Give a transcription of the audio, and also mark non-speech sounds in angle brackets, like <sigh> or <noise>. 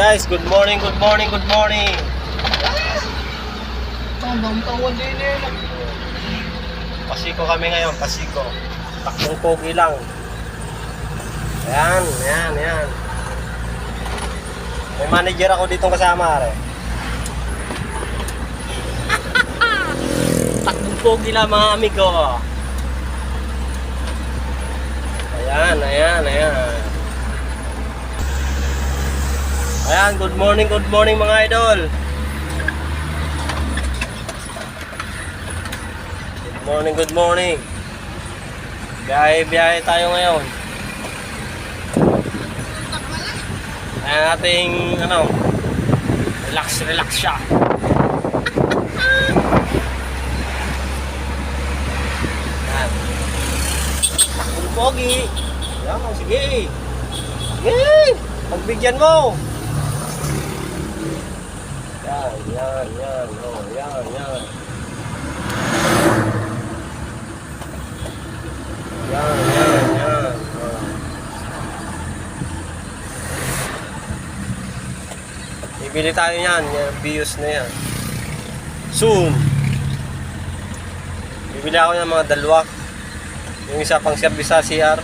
guys, good morning, good morning, good morning. Tandang tawa din eh. Pasiko kami ngayon, pasiko. Takbong pogi lang. Ayan, ayan, ayan. May manager ako ditong kasama, are. <laughs> Takbong pogi lang mga amigo. Ayan, ayan, ayan. Ayan, good morning, good morning mga idol. Good morning, good morning. Biyahe-biyahe tayo ngayon. Ayan ating, ano, relax, relax siya. Ayan. Pogi. Ayan, sige. Sige, pagbigyan mo. Yan, yan, yan. Oh, yan, yan. Yan, yan, yan. Oh. Tayo yan. Yan, bios na yan. Soon. Bibili ako ng mga dalawa. Yung isa pang service sa CR.